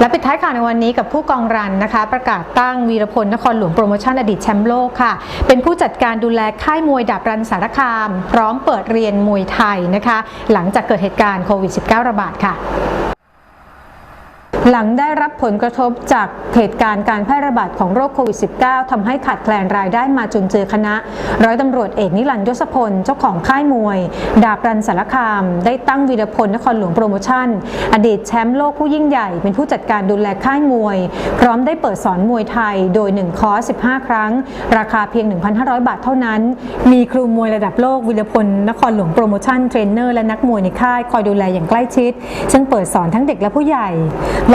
และปิดท้ายข่าวในวันนี้กับผู้กองรันนะคะ ประกาศตั้งวีรพลนครหลวงโปรโมชั่นอดีตแชมป์โลกค่ะ เป็นผู้จัดการดูแลค่ายมวยดาบรันสารคาม พร้อมเปิดเรียนมวยไทยนะคะ หลังจากเกิดเหตุการณ์โควิด -19 ระบาดค่ะ หลังได้รับผลกระทบจากเหตุการณ์การแพร่ระบาดของโรคโควิด -19 ทำให้ขาดแคลนรายได้มาจุนเจือคณะ ร้อยตำรวจเอกนิรันดร์ยศพล เจ้าของค่ายมวย ดาบรันสารคาม ได้ตั้งวีรพลนครหลวงโปรโมชั่น อดีตแชมป์โลกผู้ยิ่งใหญ่ เป็นผู้จัดการดูแลค่ายมวย พร้อมได้เปิดสอนมวยไทย โดย 1 คอร์ส 15 ครั้ง ราคาเพียง 1,500 บาทเท่านั้น มีครูมวยระดับโลกวีรพลนครหลวงโปรโมชั่นเทรนเนอร์และนักมวยในค่ายคอยดูแลอย่างใกล้ชิด ซึ่งเปิดสอนทั้งเด็กและผู้ใหญ่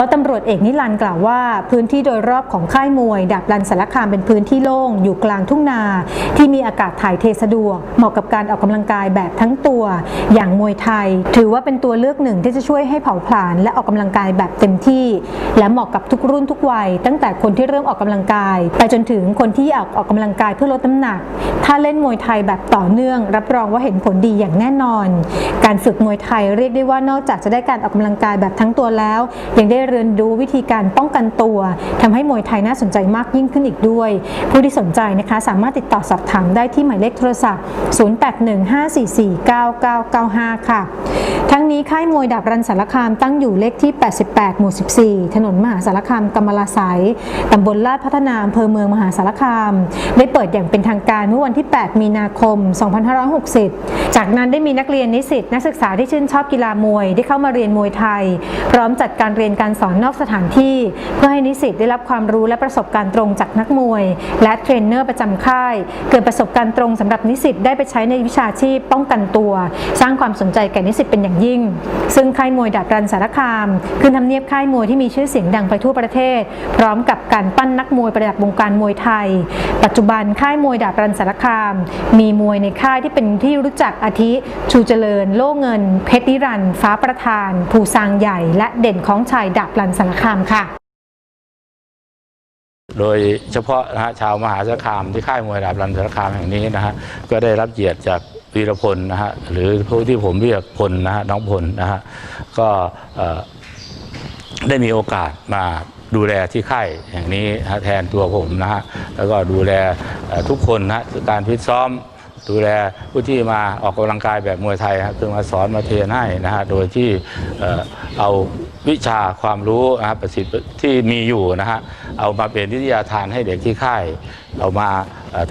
ร้อยตำรวจเอกนิรันดร์กล่าวว่า พื้นที่โดยรอบของค่ายมวยดาบรันสารคามเป็นพื้นที่โล่งอยู่กลางทุ่งนา ที่มีอากาศถ่ายเทสะดวก เหมาะกับการออกกำลังกายแบบทั้งตัว อย่างมวยไทย ถือว่าเป็นตัวเลือกหนึ่งที่จะช่วยให้เผาผลาญและออกกำลังกายแบบเต็มที่ และเหมาะกับทุกรุ่นทุกวัย ตั้งแต่คนที่เริ่มออกกำลังกาย ไปจนถึงคนที่อยากออกกำลังกายเพื่อลดน้ำหนัก ถ้าเล่นมวยไทยแบบต่อเนื่อง รับรองว่าเห็นผลดีอย่างแน่นอน การฝึกมวยไทยเรียกได้ว่านอกจากจะได้การออกกำลังกายแบบทั้งตัวแล้วยังได้เรียนรู้วิธีการป้องกันตัวทำให้มวยไทยน่าสนใจมากยิ่งขึ้นอีกด้วย ผู้ที่สนใจนะคะสามารถติดต่อสอบถามได้ที่หมายเลขโทรศัพท์ 0815449995 ค่ะ ทั้งนี้ค่ายมวยดาบรันสารคามตั้งอยู่เลขที่ 88 หมู่ 14 ถนนมหาสารคามกำมะลาไสยตำบลลาดพัฒนาอำเภอเมืองมหาสารคาม ได้เปิดอย่างเป็นทางการเมื่อวันที่ 8 มีนาคม 2560 จากนั้นได้มีนักเรียนนิสิตนักศึกษาที่ชื่นชอบกีฬามวย ได้เข้ามาเรียนมวยไทย พร้อมจัดการเรียนการสอนนอกสถานที่ เพื่อให้นิสิตได้รับความรู้และประสบการณ์ตรงจากนักมวย และเทรนเนอร์ประจำค่าย เกิดประสบการณ์ตรงสำหรับนิสิตได้ไปใช้ในวิชาชีพป้องกันตัว สร้างความสนใจแก่นิสิตเป็นอย่างยิ่ง ซึ่งค่ายมวยดาบรันสารคามคือทำเนียบค่ายมวยที่มีชื่อเสียงดังไปทั่วประเทศ พร้อมกับการปั้นนักมวยประดับวงการมวยไทย ปัจจุบันค่ายมวยดาบรันสารคาม มีมวยในค่ายที่เป็นที่รู้จักอาทิชูเจริญ โล่เงิน เพชรนิรันฟ้าประธาน ภูซางใหญ่ และเด่นของชัยดาบรันสารคามค่ะ โดยเฉพาะนะฮะชาวมหาสารคามที่ค่ายมวยดาบรันสารคามแห่งนี้นะฮะก็ได้รับเกียรติจากวีรพลนะฮะหรือผู้ที่ผมเรียกพลนะฮะน้องพลนะฮะก็ได้มีโอกาสมาดูแลที่ค่ายแห่งนี้แทนตัวผมนะฮะแล้วก็ดูแลทุกคนนะฮะการฟิตซ้อม ดูแลผู้ที่มาออกกำลังกายแบบมวยไทยครับคือมาสอนมาเทรนให้นะฮะโดยที่เอาวิชาความรู้นะครับประสิทธิ์ที่มีอยู่นะฮะเอามาเป็นวิทยาทานให้เด็กที่ค่าย เอามา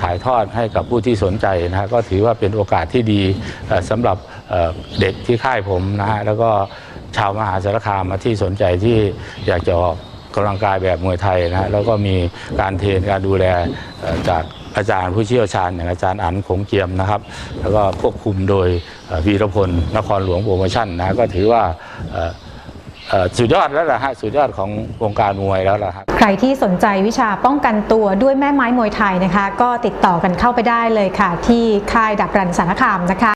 ถ่ายทอดให้กับผู้ที่สนใจนะฮะก็ถือว่าเป็นโอกาสที่ดีเอ่อสำหรับเด็กที่ค่ายผมนะฮะแล้วก็ชาวมหาสารคามมาที่สนใจที่อยากจะออกกำลังกายแบบมวยไทยนะฮะแล้วก็มีการเทรนการดูแลจาก อาจารย์ผู้เชี่ยวชาญอย่างอาจารย์อันคงเกียมนะครับ แล้วก็ควบคุมโดยวีรพลนครหลวงโปรโมชั่นนะก็ถือว่าสุดยอดแล้วล่ะฮะสุดยอดของวงการมวยแล้วล่ะครับใครที่สนใจวิชาป้องกันตัวด้วยแม่ไม้มวยไทยนะคะ ก็ติดต่อกันเข้าไปได้เลยค่ะ ที่ค่ายดับรันสารคามนะคะ